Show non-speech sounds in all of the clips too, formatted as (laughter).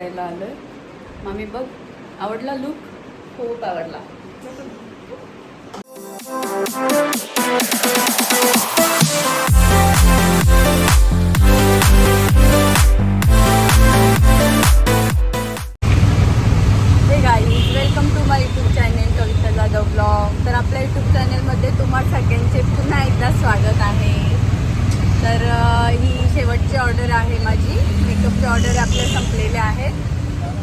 करायला आलोय मामी बघ आवडला लुक खूप आवडला Thank you. संपलेल्या आहेत.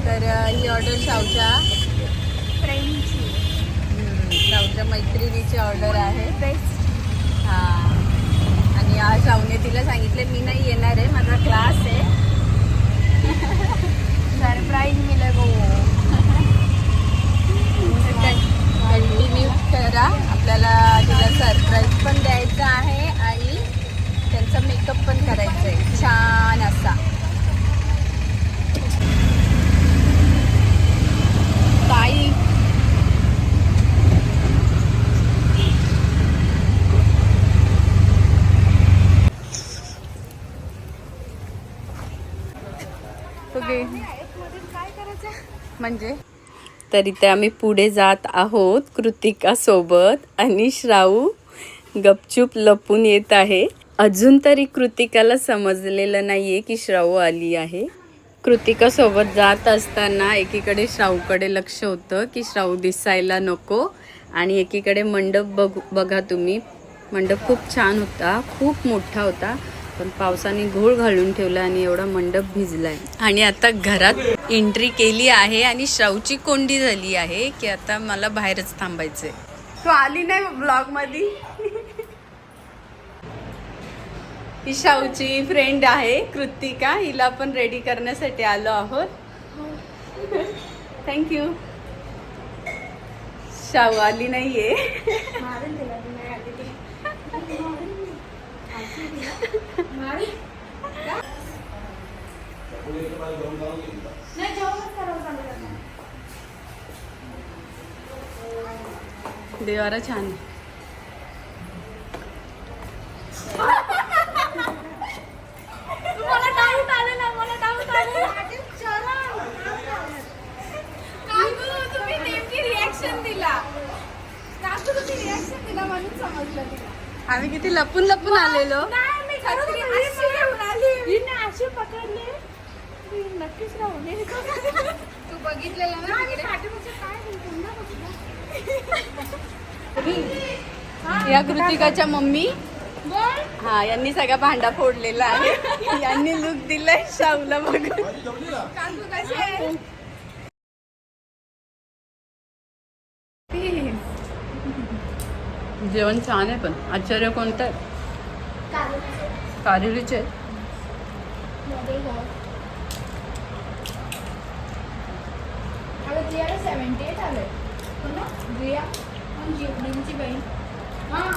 तर ही ऑर्डर शावच्या फ्रेंडची शावच्या मैत्रिणीची ऑर्डर आहे. हां. आणि आज शावने तिला सांगितले मी नाही येणार आहे माझा क्लास आहे (laughs) सरप्राईज मिळेल कंटिन्यू करा आपल्याला तिला सरप्राईज पण द्यायचा आहे आणि त्यांचा मेकअप पण करायचा आहे छान असा ताई ओके म्हणजे? तर इथे आम्ही पुढे जात आहोत कृतिका सोबत आणि श्राऊ गपचूप लपून येत आहे. अजून तरी कृतिकाला समजलेलं नाहीये की श्राऊ आली आहे. कृतिका सोबत जात असताना एकीकडे श्राऊकडे लक्ष होतं की श्राऊ दिसायला नको आणि एकीकडे मंडप बघ बघा तुम्ही. मंडप खूप छान होता खूप मोठा होता. पण पावसाने घोळ घालून ठेवला आणि एवढा मंडप भिजलाय. आणि आता घरात एंट्री केली आहे आणि श्राऊची कोंडी झाली आहे की आता मला बाहेरच थांबायचंय. तू आली नाही ब्लॉगमध्ये ही शाऊची फ्रेंड आहे कृतिका. हिला पण रेडी करण्यासाठी आलो आहोत. थँक्यू शाऊ आली नाहीये. समजलं तिला. आम्ही किती लपून लपून आलेलो. अशी पकडले. मी नक्कीच. तू बघितलेलं ना काय. (laughs) या कृतिकाच्या मम्मी. हा यांनी सगळा भांडा फोडलेला आहे (laughs) यांनी लुक दिलाय शाहूला आहे? जेवण छान आहे पण आश्चर्य कोणतं आहे कारिलीचे आहेत. सेव्हन्टी एट आले हो ना जिवडींची बहीण हां.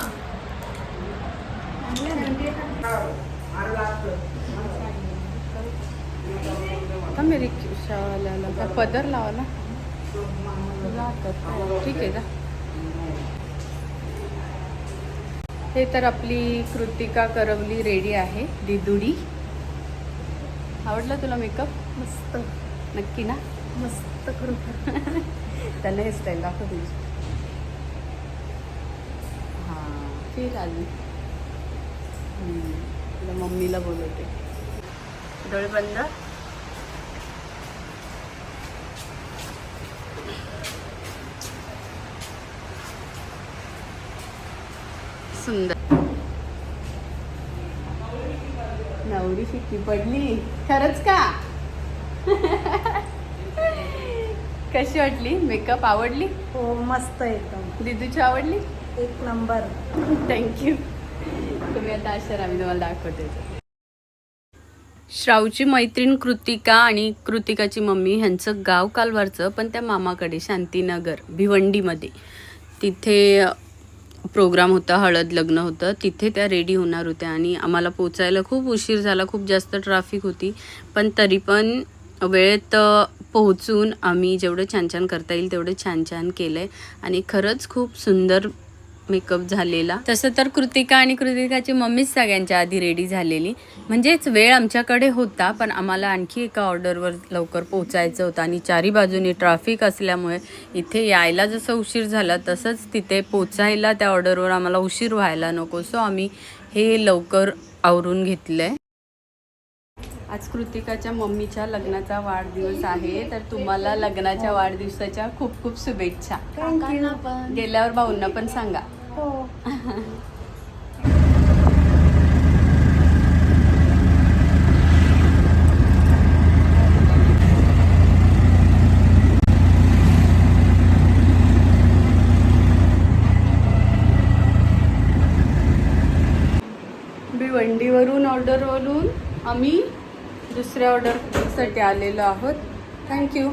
का मी रिक्षावाल्याला का पदर लावा ना. ठीक आहे जा. हे तर आपली कृतिका करवली रेडी आहे दिदुडी. आवडला तुला मेकअप मस्त. नक्की ना? मस्त करू (laughs) त्यांना हे स्टाईल दाखव तुझी हां. फिर आली. तुला मम्मीला बोलवते. डोळे सुंदर. नवरी शिक्की पडली. खरंच का? (laughs) कशी वाटली? मेकअप आवडली? हो मस्त एकदम. दिदूची आवडली? एक नंबर. थँक्यू तुम्ही आता आश्चर्य आम्ही तुम्हाला दाखवते. श्रावची मैत्रीण कृतिका आणि कृतिकाची मम्मी ह्यांचं गाव कालवारचं पण त्या मामाकडे शांतीनगर भिवंडीमध्ये. तिथे प्रोग्राम होता हळद लग्न होतं तिथे त्या रेडी होणार होत्या आणि आम्हाला पोचायला खूप उशीर झाला खूप जास्त ट्राफिक होती. पण तरी पण वेळेत पोहोचून आम्ही जेवढं छान छान करता येईल तेवढं छान छान केलं आहे आणि खरंच खूप सुंदर मेकअप झालेला. तसं तर कृतिका आणि कृतिकाची मम्मीच सगळ्यांच्या आधी रेडी झालेली. म्हणजेच वेळ आमच्याकडे होता पण आम्हाला आणखी एका ऑर्डरवर लवकर पोचायचं होतं आणि चारी बाजूनी ट्रॅफिक असल्यामुळे इथे यायला जसं उशीर झाला तसंच तिथे पोचायला त्या ऑर्डरवर आम्हाला उशीर व्हायला नको. सो आम्ही हे लवकर आवरून घेतलंय. आज कृतिकाच्या मम्मीच्या लग्नाचा वाढदिवस आहे तर तुम्हाला लग्नाच्या वाढदिवसाच्या खूप खूप शुभेच्छा. गेल्यावर भाऊंना पण सांगा. हो. भिवंडीवरून ऑर्डरवरून आम्ही दुसऱ्या ऑर्डरसाठी आलेलो आहोत. थँक्यू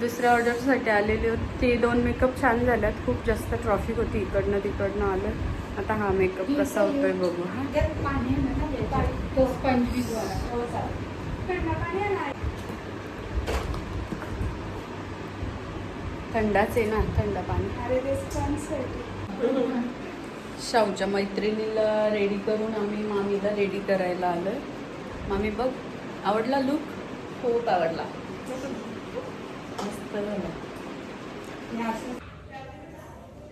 दुसऱ्या ऑर्डरसाठी आलेले होते. ते दोन मेकअप छान झाल्यात. खूप जास्त ट्रॉफिक होती. इकडनं तिकडनं आलं. आता हा मेकअप कसा होतोय बघू. आहे थंडाच आहे ना. थंड पाणी. शाहूच्या मैत्रिणीला रेडी करून आम्ही मामीला रेडी करायला आलोय. मामी बघ. आवडला लुक खूप आवडला.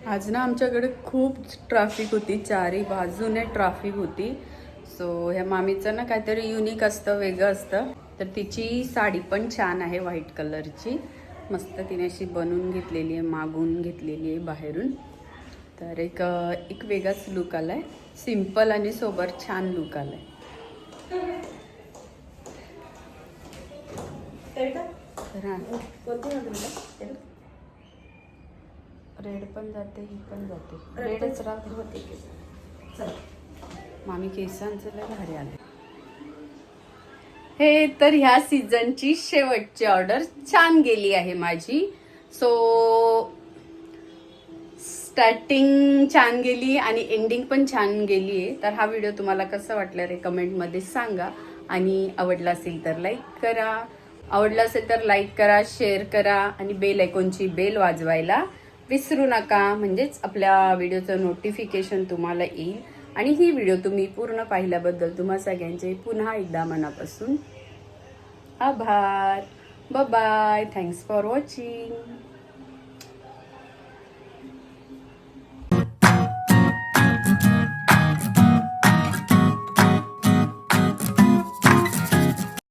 आज ना आमच्याकडे खूप ट्रॅफिक होती चारी बाजूने ट्रॅफिक होती. सो ह्या मामीचं ना काहीतरी युनिक असतं वेगळं असतं. तर तिची साडी पण छान आहे व्हाईट कलरची मस्त तिने अशी बनवून घेतलेली आहे मागून घेतलेली आहे बाहेरून. तर एक एक वेगळाच लुक आला आहे सिंपल आणि सोबत छान लुक आहे तर हा रेड पण जाते ही पण जाते. रेडच राहते होते मामी केसांचं लय भारी आले हे तर ह्या सीझनची शेवटची ऑर्डर छान गेली आहे माझी. सो स्टार्टिंग छान गेली आणि एंडिंग पण छान गेली आहे. तर हा व्हिडिओ तुम्हाला कसा वाटला रे कमेंटमध्ये सांगा. आणि आवडला असेल तर लाईक करा. आवडलं असेल तर लाईक करा शेअर करा आणि बेल ऐकॉनची बेल वाजवायला विसरू नका. म्हणजेच आपल्या व्हिडिओचं नोटिफिकेशन तुम्हाला येईल. आणि ही व्हिडिओ तुम्ही पूर्ण पाहिल्याबद्दल तुम्हा सगळ्यांचे पुन्हा एकदा मनापासून आभार. Bye thanks for watching